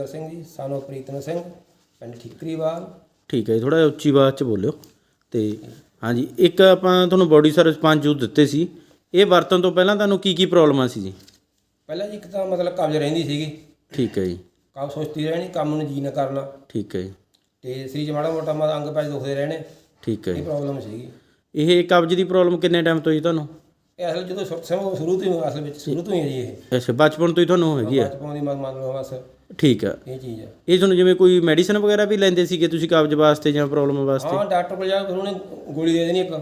Sir Singh ji ਸਾਨੂੰ ਪ੍ਰੀਤਮ ਸਿੰਘ ਪਿੰਡ ਠੀਕਰੀਵਾਲ। ਠੀਕ ਹੈ ਜੀ ਥੋੜਾ ਉੱਚੀ ਆਵਾਜ਼ 'ਚ ਬੋਲਿਓ। ਤੇ ਹਾਂਜੀ ਇੱਕ ਆਪਾਂ ਤੁਹਾਨੂੰ ਬੋਡੀ ਸਰਵਿਸ ਪੰਜ ਜੂਸ ਦਿੱਤੇ ਸੀ। ਇਹ ਵਰਤਣ ਤੋਂ ਪਹਿਲਾਂ ਤੁਹਾਨੂੰ ਕੀ ਕੀ ਪ੍ਰੋਬਲਮਾਂ ਸੀ ਜੀ? ਪਹਿਲਾਂ ਜੀ ਇੱਕ ਤਾਂ ਮਤਲਬ ਕਬਜ਼ ਰਹਿੰਦੀ ਸੀਗੀ। ਠੀਕ ਹੈ ਜੀ। ਕਬ ਸੋਚਦੀ ਰਹਿਣੀ ਕੰਮ ਨੂੰ ਜੀ ਨਾ ਕਰਨਾ। ਠੀਕ ਹੈ ਜੀ। ਤੇ ਸਰੀਰ 'ਚ ਮਾੜਾ ਮੋਟਾ ਮਾ ਅੰਗ ਪੈਰ ਦੁਖਦੇ ਰਹਿਣੇ। ਠੀਕ ਹੈ ਇਹ ਜੀ ਪ੍ਰੋਬਲਮ ਸੀਗੀ। ਇਹ ਕਬਜ਼ ਦੀ ਪ੍ਰੋਬਲਮ ਕਿੰਨੇ ਟਾਈਮ ਤੋਂ ਜੀ ਤੁਹਾਨੂੰ? ਇਹ ਅਸਲ ਜਦੋਂ ਸ਼ੁਰੂ- ਸ਼ੁਰੂ ਸ਼ੁਰੂ ਤੋਂ ਹੀ ਅਸਲ ਵਿੱਚ ਸ਼ੁਰੂ ਤੋਂ ਹੀ ਹੈ ਜੀ ਇਹ। ਅੱਛਾ ਬਚਪਨ ਤੋਂ ਹੀ ਤੁਹਾਨੂੰ ਹੈਗੀ ਆ ਬਚਪਨ ਦੀ ਮੰਨ ਮੰਨ ਲਓ ਬਸ ਠੀਕ ਆ। ਇਹ ਚੀਜ਼ ਹੈ ਇਹ ਤੁਹਾਨੂੰ ਜਿਵੇਂ ਕੋਈ ਮੈਡੀਸਨ ਵਗੈਰਾ ਵੀ ਲੈਂਦੇ ਸੀਗੇ ਤੁਸੀਂ ਕਬਜ਼ ਵਾਸਤੇ ਜਾਂ ਪ੍ਰੋਬਲਮ ਵਾਸਤੇ? ਹਾਂ ਡਾਕਟਰ ਕੋਲ ਜਾ ਕੇ ਉਹਨੇ ਗੋਲੀ ਦੇ ਦੇਣੀ ਇੱਕ।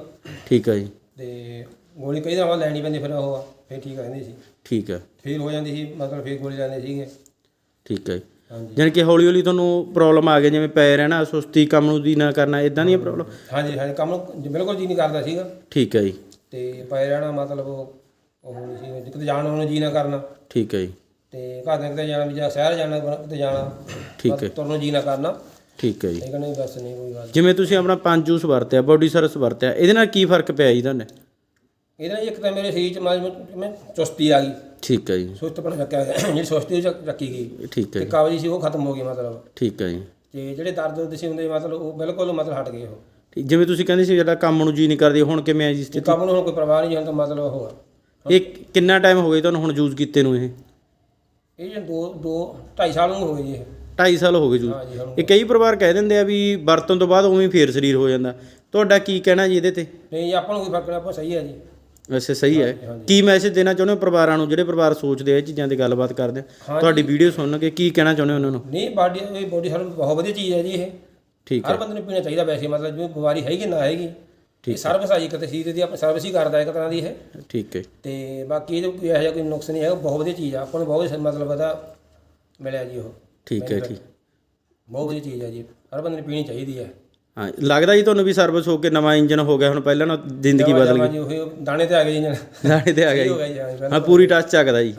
ਠੀਕ ਆ ਜੀ। ਤੇ ਗੋਲੀ ਕਈ ਦਵਾਂ ਲੈਣੀ ਪੈਂਦੀ ਫਿਰ ਉਹ ਫਿਰ ਠੀਕ ਰਹਿੰਦੀ ਸੀ। ਠੀਕ ਆ। ਫਿਰ ਹੋ ਜਾਂਦੀ ਸੀ ਮਤਲਬ ਫਿਰ ਗੋਲੀ ਲੈਂਦੇ ਸੀਗੇ। ਠੀਕ ਆ ਜੀ। ਹਾਂਜੀ। ਕਿ ਹੌਲੀ ਹੌਲੀ ਤੁਹਾਨੂੰ ਪ੍ਰੋਬਲਮ ਆ ਗਈ ਜਿਵੇਂ ਪੈ ਰਹਿਣਾ ਸੁਸਤੀ ਕੰਮ ਨੂੰ ਦੀ ਨਾ ਕਰਨਾ ਇਦਾਂ ਦੀਆਂ ਪ੍ਰੋਬਲਮ ਹਾਂਜੀ ਹਾਂਜੀ ਕੰਮ ਨੂੰ ਬਿਲਕੁਲ ਜੀ ਨਹੀਂ ਕਰਦਾ ਸੀਗਾ। ਠੀਕ ਹੈ ਜੀ। ਤੇ ਪਏ ਰਹਿਣਾ ਮਤਲਬ ਉਹ ਉਹ ਨਹੀਂ ਸੀ ਕਿਤੇ ਜਾਣ ਨੂੰ ਜੀ ਨਾ ਕਰਨਾ। ਠੀਕ ਹੈ ਜੀ। ਤੇ ਘਰ ਦੇ ਕਿਤੇ ਜਾਣਾ ਵੀ ਜਾਂ ਸ਼ਹਿਰ ਜਾਣਾ ਕਿਤੇ ਜਾਣਾ ਠੀਕ ਬਸ ਹੈ ਤੁਰਨ ਨੂੰ ਜੀ ਨਾ ਕਰਨਾ। ਠੀਕ ਹੈ ਜੀ। ਇਹ ਕਹਿੰਦੇ ਬਸ ਨਹੀਂ ਕੋਈ ਗੱਲ। ਜਿਵੇਂ ਤੁਸੀਂ ਆਪਣਾ ਪੰਜ ਜੂਸ ਵਰਤਿਆ ਬੋਡੀ ਸਰਵਿਸ ਵਰਤਿਆ ਇਹਦੇ ਨਾਲ ਕੀ ਫ਼ਰਕ ਪਿਆ ਜੀ ਤੁਹਾਨੂੰ? ਇਹਦੇ ਨਾਲ ਇੱਕ ਤਾਂ ਮੇਰੇ ਸਰੀਰ ਚ ਮੈਂ ਚੁਸਤੀ ਆ ਗਈ। ਠੀਕ ਹੈ ਜੀ। ਸੁਸਤਪਣ ਚੱਕਿਆ ਗਿਆ ਜਿਹੜੀ ਸੁਸਤੀ ਉਹ ਚੱਕ- ਚੱਕੀ ਗਈ। ਠੀਕ ਹੈ ਤੇ ਜੀ। ਕਬਜ਼ ਸੀ ਉਹ ਖਤਮ ਹੋ ਗਈ ਮਤਲਬ। ਠੀਕ ਹੈ ਜੀ। ਤੇ ਜਿਹੜੇ ਦਰਦ ਦੁਰਦ ਸੀ ਹੁੰਦੇ ਮਤਲਬ ਉਹ ਬਿਲਕੁਲ ਮਤਲਬ ਹਟ ਗਏ ਉਹ। ਠੀਕ ਜਿਵੇਂ ਤੁਸੀਂ ਕਹਿੰਦੇ ਸੀ ਜਿਹੜਾ ਕੰਮ ਨੂੰ ਜੀ ਨਹੀਂ ਕਰਦੀ ਹੁਣ ਕਿਵੇਂ ਆ ਜੀ ਤੇ ਸਥਿਤੀ? ਕੰਮ ਨੂੰ ਹੁਣ ਕੋਈ ਪਰਵਾਹ ਨਹੀਂ ਹੁੰਦਾ ਮਤਲਬ ਉਹ ਆ। ਇਹ ਕਿੰਨਾ ਟਾਈਮ ਹੋ ਗਿਆ ਤੁਹਾਨੂੰ ਹੁਣ ਯੂਜ਼ ਕੀਤੇ ਨੂੰ ਇਹ? ਇਹ ਜੇ ਦੋ ਦੋ 2.5 ਸਾਲ ਨੂੰ ਹੋ ਗਏ ਜੀ ਇਹ। 2.5 ਸਾਲ ਹੋ ਗਏ ਯੂਜ਼ ਹਾਂ ਜੀ ਹੁਣ ਇਹ ਕਈ ਪਰਿਵਾਰ ਕਹਿ ਦਿੰਦੇ ਆ ਵੀ ਵਰਤਣ ਤੋਂ ਬਾਅਦ ਉਵੇਂ ਹੀ ਫੇਰ ਸਰੀਰ ਹੋ ਜਾਂਦਾ। ਤੁਹਾਡਾ ਕੀ ਕਹਿਣਾ ਜੀ ਇਹਦੇ ਤੇ? ਨਹੀਂ ਜੀ, ਆਪਾਂ ਨੂੰ ਕੋਈ ਫ਼ਰਕ ਨਹੀਂ ਆਪਾਂ ਸਹੀ ਹੈ ਜੀ। ਵੈਸੇ ਸਹੀ ਹੈ। ਕੀ ਮੈਸੇਜ ਦੇਣਾ ਚਾਹੁੰਦੇ ਹੋ ਪਰਿਵਾਰਾਂ ਨੂੰ? ਜਿਹੜੇ ਪਰਿਵਾਰ ਸੋਚਦੇ ਆ ਇਹ ਚੀਜ਼ਾਂ ਦੀ ਗੱਲਬਾਤ ਕਰਦੇ ਆ। ਹਾਂਜੀ। ਤੁਹਾਡੀ ਵੀਡੀਓ ਸੁਣ ਕੇ ਕੀ ਕਹਿਣਾ ਚਾਹੁੰਦੇ ਹੋ ਉਹਨਾਂ ਨੂੰ? ਨਹੀਂ ਬਾਡੀ ਇਹ ਬੋਡੀ ਸਾਨੂੰ ਬਹੁਤ ਵਧੀਆ ਚੀਜ਼ ਹੈ ਜੀ ਇਹ। ਠੀਕ ਹਰ ਹੈ। ਬੰਦੇ ਨੂੰ ਪੀਣਾ ਚਾਹੀਦਾ ਵੈਸੇ ਮਤਲਬ ਜਿਵੇਂ ਬਿਮਾਰੀ ਹੈਗੀ ਨਾ ਹੈਗੀ। ਇਹ ਸਰਵਿਸ ਆ ਜੀ ਕਿਤੇ ਸਰੀਰ ਦੀ ਸਰਵਿਸ ਹੀ ਕਰਦਾ ਇੱਕ ਤਰ੍ਹਾਂ ਦੀ ਇਹ। ਠੀਕ ਹੈ। ਤੇ ਬਾਕੀ ਇਹਦੇ ਕੋਈ ਇਹੋ ਜਿਹਾ ਕੋਈ ਨੁਕਸ ਨਹੀਂ ਹੈਗਾ ਬਹੁਤ ਵਧੀਆ ਚੀਜ਼ ਆ। ਆਪਾਂ ਨੂੰ ਬਹੁਤ ਮਤਲਬ ਇਹਦਾ ਮਿਲਿਆ ਜੀ ਉਹ। ਠੀਕ ਹੈ ਠੀਕ ਬਹੁਤ ਵਧੀਆ ਚੀਜ਼ ਹੈ ਜੀ। ਹਰ ਬੰਦੇ ਨੂੰ ਪੀਣੀ ਚਾਹੀਦੀ ਹੈ। ਹਾਂ ਲੱਗਦਾ ਜੀ ਤੁਹਾਨੂੰ ਵੀ ਸਰਵਿਸ ਹੋ ਕੇ ਨਵਾਂ ਇੰਜਨ ਹੋ ਗਿਆ ਹੁਣ ਪਹਿਲਾਂ ਨਾਲ ਜ਼ਿੰਦਗੀ ਬਦਲ ਗਈ। ਜੀ ਉਹ ਦਾਣੇ ਤੇ ਆ ਗਏ ਜਣ ਦਾਣੇ ਤੇ ਆ ਗਿਆ ਹੋ ਜੀ ਗਿਆ ਜੀ ਹਾਂ ਜੀ, ਹਾਂ ਪੂਰੀ ਟੱਚ ਚੱਕਦਾ ਜੀ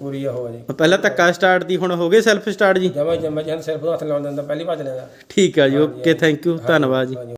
ਪੂਰੀ ਹੈ ਜੀ ਪਹਿਲਾਂ ਧੱਕਾ ਸਟਾਰਟ ਦੀ ਹੁਣ ਹੋ ਗਏ ਸੈਲਫ ਸਟਾਰਟ ਜੀ। ਜਮਾ ਜਮਾ ਜਨ ਸਿਰਫ ਹੱਥ ਲਾਉਣ ਦਿੰਦਾ ਪਹਿਲੀ ਭੱਜ ਲੈਂਦਾ। ਠੀਕ ਆ ਜੀ ਓਕੇ ਥੈਂਕ ਯੂ ਧੰਨਵਾਦ ਜੀ।